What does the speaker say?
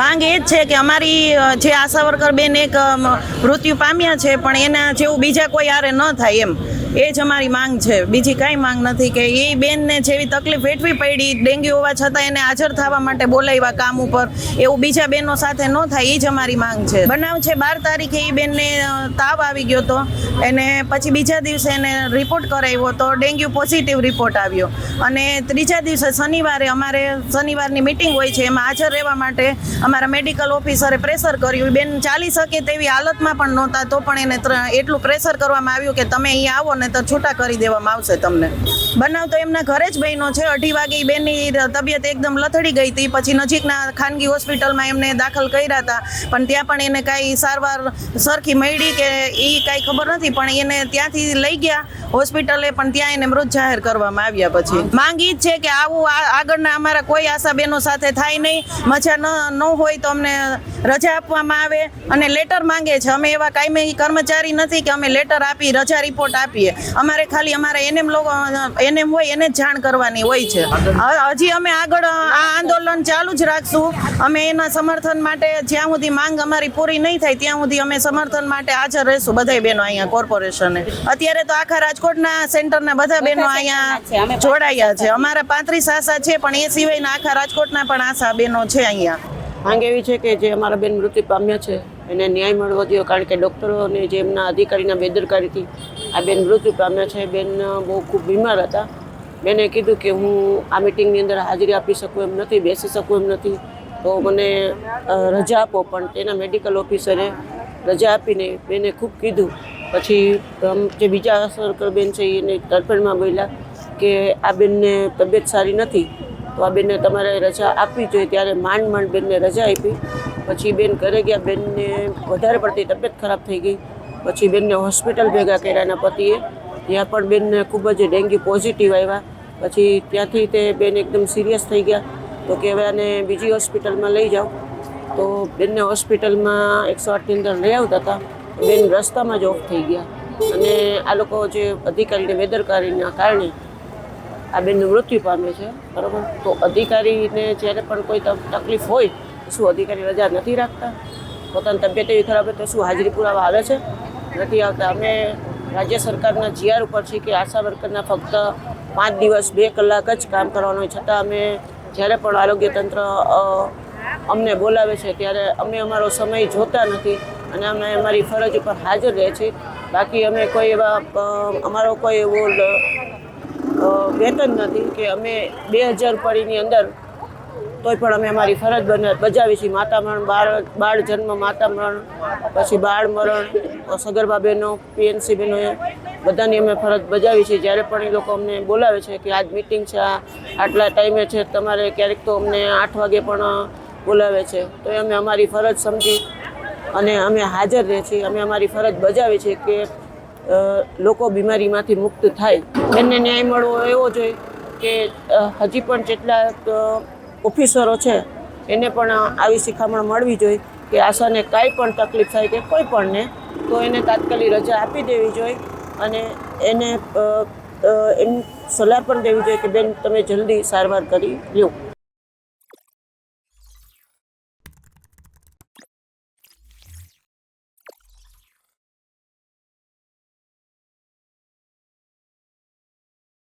માંગ એ જ છે કે અમારી જે આશા વર્કર બેન એક મૃત્યુ પામ્યા છે, પણ એના જેવું બીજા કોઈ આરે ન થાય એમ. એ જ અમારી માંગ છે. બીજી કાંઈ માંગ નથી કે એ બેનને જેવી તકલીફ વેઠવી પડી, ડેન્ગ્યુ હોવા છતાં એને હાજર થવા માટે બોલાવ્યા કામ ઉપર, એવું બીજા બેનો સાથે ન થાય એ જ અમારી માંગ છે. બનાવ છે બાર તારીખે એ બેનને તાવ આવી ગયો હતો એને પછી બીજા દિવસે એને રિપોર્ટ કરાવ્યો તો ડેન્ગ્યુ પોઝિટિવ રિપોર્ટ આવ્યો. અને ત્રીજા દિવસે શનિવારે અમારે શનિવારની મિટિંગ હોય છે, એમાં હાજર રહેવા માટે અમારા મેડિકલ ઓફિસરે પ્રેશર કર્યું. બેન ચાલી શકે તેવી હાલતમાં પણ નહોતા, તો પણ એને એટલું પ્રેશર કરવામાં આવ્યું કે તમે અહીંયા આવો ને તો છૂટા કરી દેવામાં આવશે તમને. બનાવ તો એમના ઘરે જ બહેનો છે. અઢી વાગે બેનની તબિયત એકદમ લથડી ગઈ હતી. પછી નજીકના ખાનગી હોસ્પિટલમાં એમને દાખલ કર્યા હતા. પણ ત્યાં પણ એને કાંઈ સારવાર સરખી મળી કે એ કાંઈ ખબર નથી. પણ એને ત્યાંથી લઈ ગયા હોસ્પિટલે, પણ ત્યાં એને મૃત જાહેર કરવામાં આવ્યા પછી. માંગ ઈ છે કે આવું આગળના અમારા કોઈ આશા બહેનો સાથે થાય નહીં. મજા ન ન હોય તો અમને રજા આપવામાં આવે અને લેટર માંગે છે. અમે એવા કાયમી કર્મચારી નથી કે અમે લેટર આપી, રજા રિપોર્ટ આપીએ. અમારે ખાલી અમારા એનએમ લોકો એનએમ હોય એને જ જાણ કરવાની હોય છે. હજી અમે આગળ આ આંદોલન ચાલુ જ રાખશું. અમે એના સમર્થન માટે જ્યાં સુધી માંગ અમારી પૂરી નહીં થાય ત્યાં સુધી અમે સમર્થન માટે હાજર રહીશું બધાય બહેનો અહીંયા કોર્પોરેશને. અત્યારે તો આખા રાજકોટના સેન્ટરના બધા બહેનો અહીંયા જોડાયા છે. અમારા પાંત્રીસ આશા છે પણ એ સિવાયના આખા રાજકોટના પણ આશા બહેનો છે અહીંયા. માંગ એવી છે કે જે અમારા બેન મૃત્યુ પામ્યા છે એને ન્યાય મળવો જોઈએ, કારણ કે ડૉક્ટરોને જે એમના અધિકારીના બેદરકારીથી આ બેન મૃત્યુ પામ્યા છે. બેન બહુ ખૂબ બીમાર હતા. બેને કીધું કે હું આ મિટિંગની અંદર હાજરી આપી શકું એમ નથી, બેસી શકું એમ નથી. તો મને રજા આપો, પણ તેના મેડિકલ ઓફિસરે રજા આપીને બેને ખૂબ કીધું. પછી જે બીજા સર્કલ બેન છે એને તરફેણમાં બોલ્યા કે આ બેનને તબિયત સારી નથી. તો આ બેનને તમારે રજા આપવી જોઈએ. ત્યારે માંડ માંડ બેનને રજા આપી. પછી બેન ઘરે ગયા, બેનને વધારે પડતી તબિયત ખરાબ થઈ ગઈ. પછી બેનને હોસ્પિટલ ભેગા કર્યા એના પતિએ. ત્યાં પણ બેનને ખૂબ જ ડેન્ગ્યુ પોઝિટિવ આવ્યા. પછી ત્યાંથી તે બેન એકદમ સિરિયસ થઈ ગયા. તો કે હવે આને બીજી હોસ્પિટલમાં લઈ જાઓ. તો બેનને હોસ્પિટલમાં એકસો આઠની અંદર લઈ આવતા હતા. બેન રસ્તામાં જ ઓફ થઈ ગયા. અને આ લોકો જે અધિકારીને બેદરકારીના કારણે આ બેનનું મૃત્યુ પામે છે, બરાબર? તો અધિકારીને જ્યારે પણ કોઈ તકલીફ હોય શું અધિકારી રજા નથી રાખતા? પોતાની તબિયત એવી ખરાબ હોય તો શું હાજરી પુરાવા આવે છે? નથી આવતા. અમે રાજ્ય સરકારના જીઆર ઉપર છીએ કે આશા વર્કરના ફક્ત પાંચ દિવસ, બે કલાક જ કામ કરવાનું હોય. છતાં અમે જ્યારે પણ આરોગ્ય તંત્ર અમને બોલાવે છે ત્યારે અમે અમારો સમય જોતા નથી અને અમે અમારી ફરજ ઉપર હાજર રહે છે બાકી અમે કોઈ એવા અમારો કોઈ એવો વેતન નથી કે અમે બે હજાર રૂપિયાની અંદર તોય પણ અમે અમારી ફરજ બજાવી છીએ. માતા મરણ, બાળ બાળ જન્મ, માતા મરણ, પછી બાળ મરણ સગર્ભા બહેનો પીએનસી બહેનોએ બધાની અમે ફરજ બજાવી છીએ. જ્યારે પણ એ લોકો અમને બોલાવે છે કે આજ મિટિંગ છે, આ આટલા ટાઈમે છે, તમારે ક્યારેક તો અમને આઠ વાગે પણ બોલાવે છે. તો અમે અમારી ફરજ સમજી અને અમે હાજર રહે છીએ. અમે અમારી ફરજ બજાવી છીએ કે લોકો બીમારીમાંથી મુક્ત થાય. એમને ન્યાય મળવો એવો જોઈએ કે હજી પણ જેટલા ઓફિસરો છે, એને પણ આવી શિખામણ મળવી જોઈએ કે આશાને કાંઈ પણ તકલીફ થાય કે કોઈ પણને, તો એને તાત્કાલિક રજા આપી દેવી જોઈએ અને એને એમ સલાહ પણ દેવી જોઈએ કે બેન, તમે જલ્દી સારવાર કરી લ્યો.